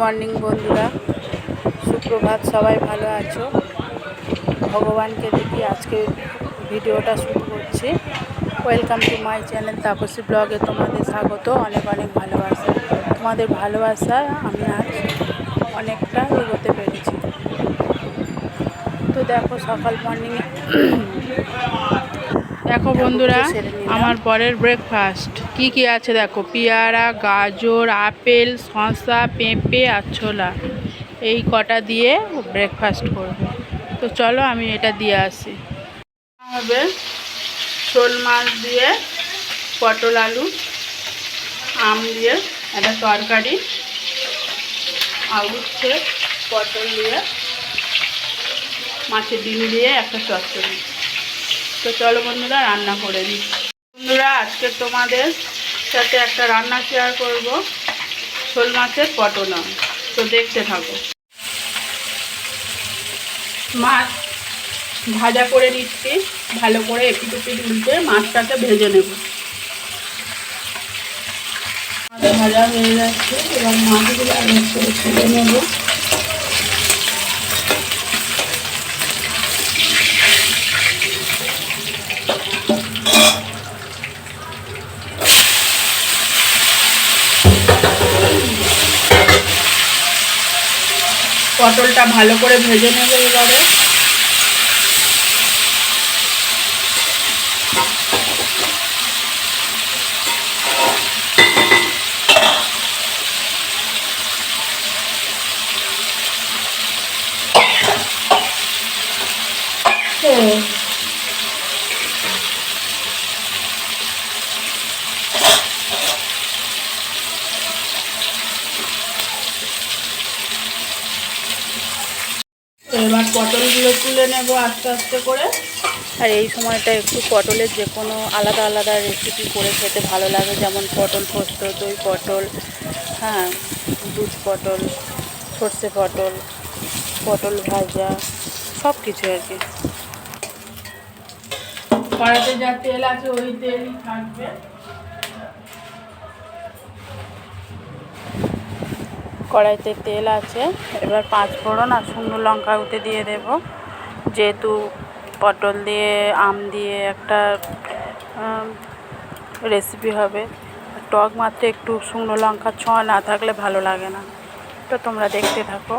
Morning বন্ধুরা। সুপ্রভাত সবাই ভালো আছো? ভগবানকে দেখি আজকে ভিডিওটা শুরু করছি। Welcome to my channel Tapasi ব্লগে তোমাদের স্বাগত অনেক অনেক ভালোবাসা। তোমাদের ভালোবাসায় আমি আজ অনেকটা এগোতে পেরেছি। তো দেখো সকাল মর্নিংয়ে দেখো বন্ধুরা আমার বরের ব্রেকফাস্ট কি কি আছে দেখো? পেয়ারা, গাজর, আপেল, শসা, পেঁপে আর ছোলা। এই কটা দিয়ে ব্রেকফাস্ট করবে। তো চলো আমি এটা দিয়ে আসি। হবে শোল মাছ দিয়ে পটল আলু, আম দিয়ে একটা তরকারি আর উচ্ছে পটল দিয়ে মাছের ডিম দিয়ে একটা চচ্চড়ি। তো চলো বন্ধুরা, রান্না করে দিই বন্ধুরা, আজকে তোমাদের সাথে একটা রান্না শেয়ার করব, শোল মাছের পটনা তো দেখতে থাকো। মাছ ভাজা করে নিচ্ছি, ভালো করে এপিট উপিট উল্টে মাছটাকে ভেজে নেব। ভাজা হয়ে যাচ্ছে এবং মাছগুলো আগে নেব। পটলটা ভালো করে ভেজে নেবে এবারে হুম। তো পটলগুলো তুলে নেব আস্তে আস্তে করে। আর এই সময়টা একটু পটলের যে কোনো আলাদা আলাদা রেসিপি করে খেতে ভালো লাগে যেমন পটল পোস্ত দই পটল হ্যাঁ দুধ পটল সর্ষে পটল পটল ভাজা সব কিছু আর কি। কড়াতে যা তেল আছে ওই তেলই থাকবে। কড়াইতে তেল আছে, এবার পাঁচ ফোড়ন আর শুকনো লঙ্কা উঠে দিয়ে দেব। যেহেতু পটল দিয়ে, আম দিয়ে একটা রেসিপি হবে, টক মাত্রে একটু শুকনো লঙ্কা ছোঁয়া না থাকলে ভালো লাগে না। তো তোমরা দেখতে থাকো।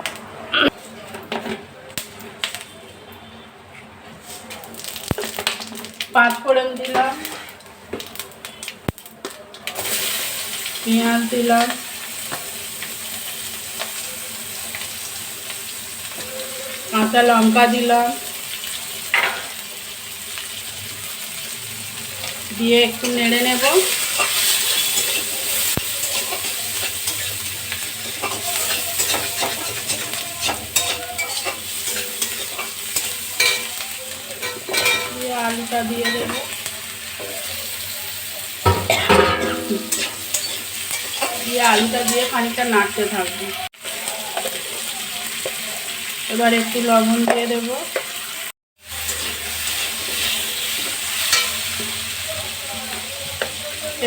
পাঁচ ফোড়ন দিলাম, পেঁয়াজ দিলাম কাঁচা লঙ্কা দিলাম। দিয়ে একটু নেড়ে নেব। দিয়ে আলুটা দিয়ে দেবো। দিয়ে আলুটা দিয়ে খানিকটা নাড়তে থাকব। এবার একটু লবণ দিয়ে দেব।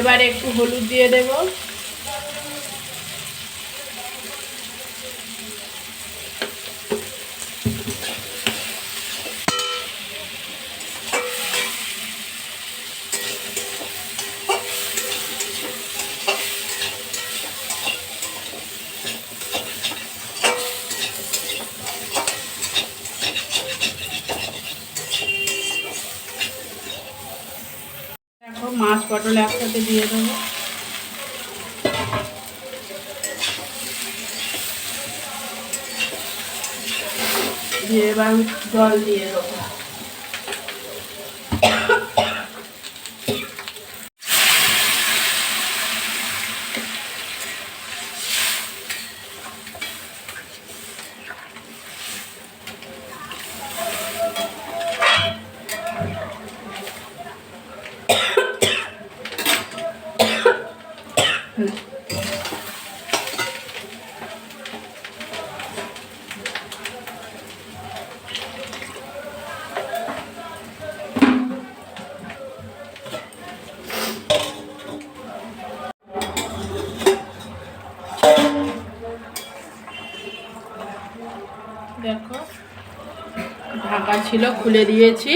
এবার একটু হলুদ দিয়ে দেব দেখো মাছ পটল একসাথে দিয়ে দেবো দিয়ে এবার জল দিয়ে দেবো। ছিল, খুলে দিয়েছি।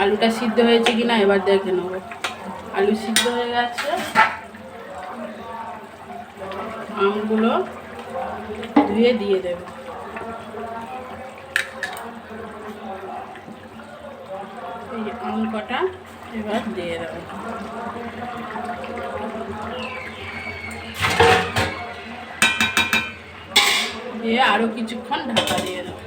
আলুটা সিদ্ধ হয়েছে কি না এবার দেখে নেব। আলু সিদ্ধ হয়ে গেছে। আমগুলো ধুয়ে দিয়ে দেবে। এই আম কটা এবার দিয়ে দেবো। দিয়ে আরও কিছুক্ষণ ঢাকা দিয়ে দেবো।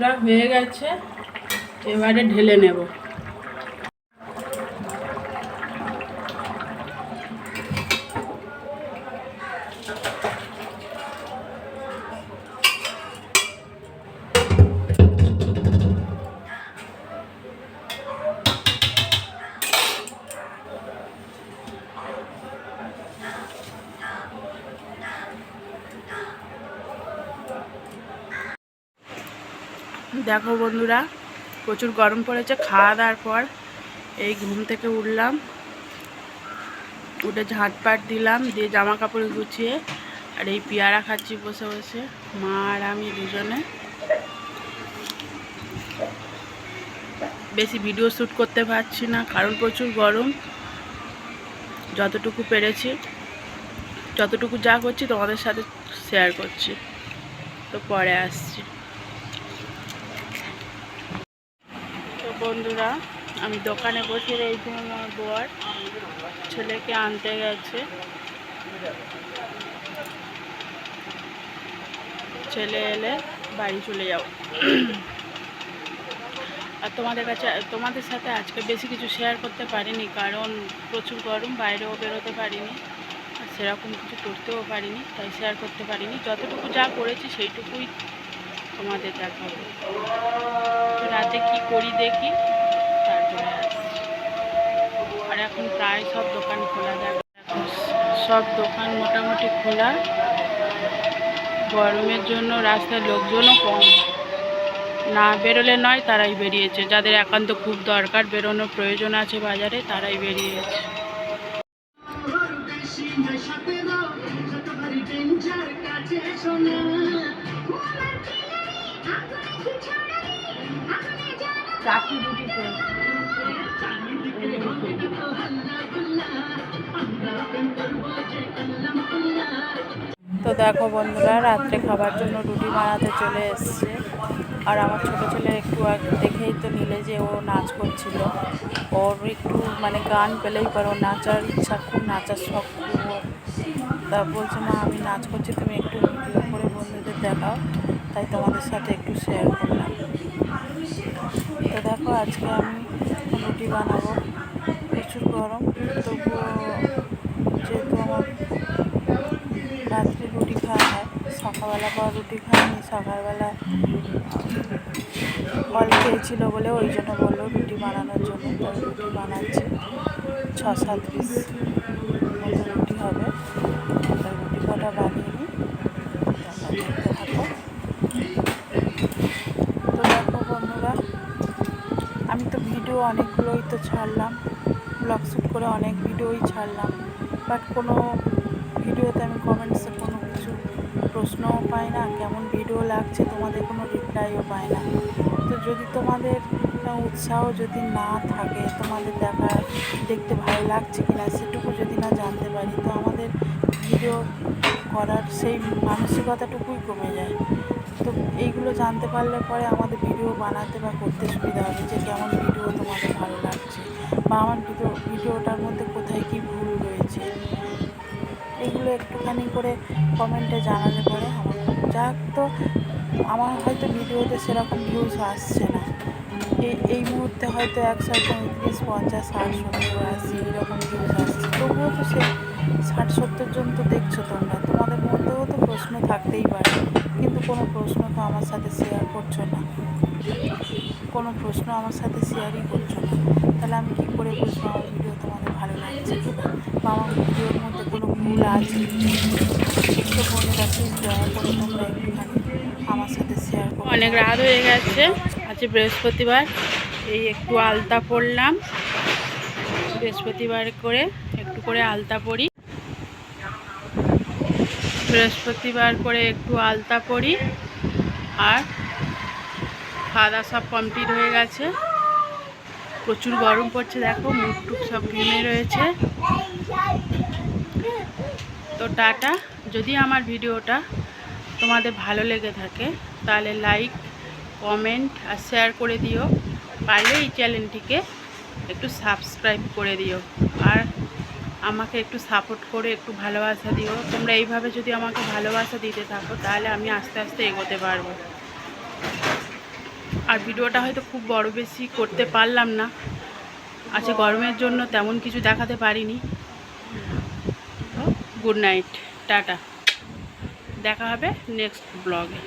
বন্ধুরা হয়ে গেছে এবারে ঢেলে নেব। দেখো বন্ধুরা, প্রচুর গরম পড়েছে, খাওয়া দাওয়ার পর এই ঘুম থেকে উঠলাম, উঠে ঝাঁটপাট দিলাম, দিয়ে জামা কাপড় গুছিয়ে আর এই পেয়ারা খাচ্ছি বসে বসে, মা আর আমি দুজনে। বেশি ভিডিও শ্যুট করতে পারছি না, কারণ প্রচুর গরম, যতটুকু পেরেছি, যতটুকু যা করছি তোমাদের সাথে শেয়ার করছি। তো পরে আসছি। বন্ধুরা, আমি দোকানে বসে রয়েছি আমার বর। ছেলেকে আনতে গেছে। ছেলে এলে বাড়ি চলে যাও। আর তোমাদের কাছে, তোমাদের সাথে আজকে বেশি কিছু শেয়ার করতে পারিনি, কারণ প্রচুর গরম, বাইরেও বেরোতে পারিনি। আর সেরকম কিছু করতেও পারিনি, তাই শেয়ার করতে পারিনি। যতটুকু যা করেছি, সেইটুকুই তোমাদের দেখাবো। রাতে কি করি দেখি? তারপরে আর এখন প্রায় সব দোকান খোলা যাবে। এখন সব দোকান মোটামুটি খোলা। গরমের জন্য রাস্তায় লোকজনও কম। না বেরোলে নয়, তারাই বেরিয়েছে। যাদের একান্ত খুব দরকার, বেরোনোর প্রয়োজন আছে বাজারে, তারাই বেরিয়েছে। তো। দেখো বন্ধুরা, রাত্রে খাবার জন্য রুটি বানাতে চলে এসছে। আর আমার ছোট ছেলে একটু দেখেই তো নিলে যে ও নাচ করছিল। ওর একটু মানে গান পেলেই পারো, নাচার ইচ্ছা খুব, নাচার শখ তা বলছে, মা, আমি নাচ করছি, তুমি একটু ভিডিও করে বন্ধুদের দেখাও। তাই তোমাদের সাথে একটু শেয়ার করলাম। তো দেখো আজকে আমি রুটি বানাবো, প্রচুর গরম, তবুও যেহেতু আমার রাত্রে রুটি খাওয়া হয়, সকালবেলা পর রুটি খাইনি সকালবেলা ফল খেয়েছিল বলে ওই জন্য বলল রুটি বানানোর জন্য রুটি বানাচ্ছি, ছ সাত পিস রুটি হবে তাই রুটি কটা বানিয়ে নিই তোমরা দেখতে থাকো তো দেখো বন্ধুরা আমি তো ভিডিও অনেকগুলোই তো ছাড়লাম। ব্লগ শ্যুট করে অনেক ভিডিওই ছাড়লাম। বাট কোনো ভিডিওতে আমি কমেন্টসে কোনো কিছু প্রশ্নও পাই না, কেমন ভিডিও লাগছে তোমাদের কোনো রিপ্লাইও পাই না। তো যদি তোমাদের উৎসাহ যদি না থাকে, তোমাদের দেখা দেখতে ভালো লাগছে কি না সেটুকু যদি না জানতে পারি, তো আমাদের ভিডিও করার সেই মানসিকতাটুকুই কমে যায়। তো এইগুলো জানতে পারলে পরে আমাদের ভিডিও বানাতে বা করতে সুবিধা হবে যে কেমন ভিডিও তোমাদের ভালো লাগছে বা আমার ভিডিও, ভিডিওটার মধ্যে কোথায় কী ভুল রয়েছে এগুলো একটুখানি করে কমেন্টে জানালে পরে আমার যাক তো, আমার হয়তো ভিডিওতে সেরকম ভিউজ আসছে না। এই এই মুহূর্তে হয়তো একশো পঁয়ত্রিশ, পঞ্চাশ, ষাট, সত্তর, আশি এরকম ভিউজ আসছে। তবুও তো সে ষাট, সত্তর জন তো দেখছ তোমরা। তোমাদের মধ্যেও তো প্রশ্ন থাকতেই পারে, কিন্তু কোনো প্রশ্ন তো আমার সাথে শেয়ার করছ না। কোনো প্রশ্ন আমার সাথে শেয়ারই করছ না। তাহলে আমি কী করে বুঝব আমার ভিডিও তোমাদের ভালো লাগছে বা আমার ভিডিওর মধ্যে কোনো ভুল আছে তো বোনেরা প্লিজ দয়া করে তোমরা একটুখানি আমার সাথে শেয়ার করো। অনেক রাত হয়ে গেছে আজকে বৃহস্পতিবার, এই একটু আলতা পরলাম। বৃহস্পতিবার করে একটু করে আলতা পরি। বৃহস্পতিবার করে একটু আলতা পরি। আর খাওয়া দাওয়া সব কমপ্লিট হয়ে গেছে। প্রচুর গরম পড়ছে, দেখো, মুখ টুক সব ঘেমে রয়েছে। তো টাটা, যদি আমার ভিডিওটা তোমাদের ভালো লেগে থাকে, তাহলে লাইক কমেন্ট আর শেয়ার করে দিও। পারলে এই চ্যানেলটিকে একটু সাবস্ক্রাইব করে দিও। আর আমাকে একটু সাপোর্ট করে, একটু ভালোবাসা দিও। তোমরা এইভাবে যদি আমাকে ভালোবাসা দিতে থাকো, তাহলে আমি আস্তে আস্তে এগোতে পারব। আর ভিডিওটা হয়তো খুব বড় বেশি করতে পারলাম না। আচ্ছা গরমের জন্য তেমন কিছু দেখাতে পারিনি। Good night, tata. দেখা হবে নেক্সট ব্লগে।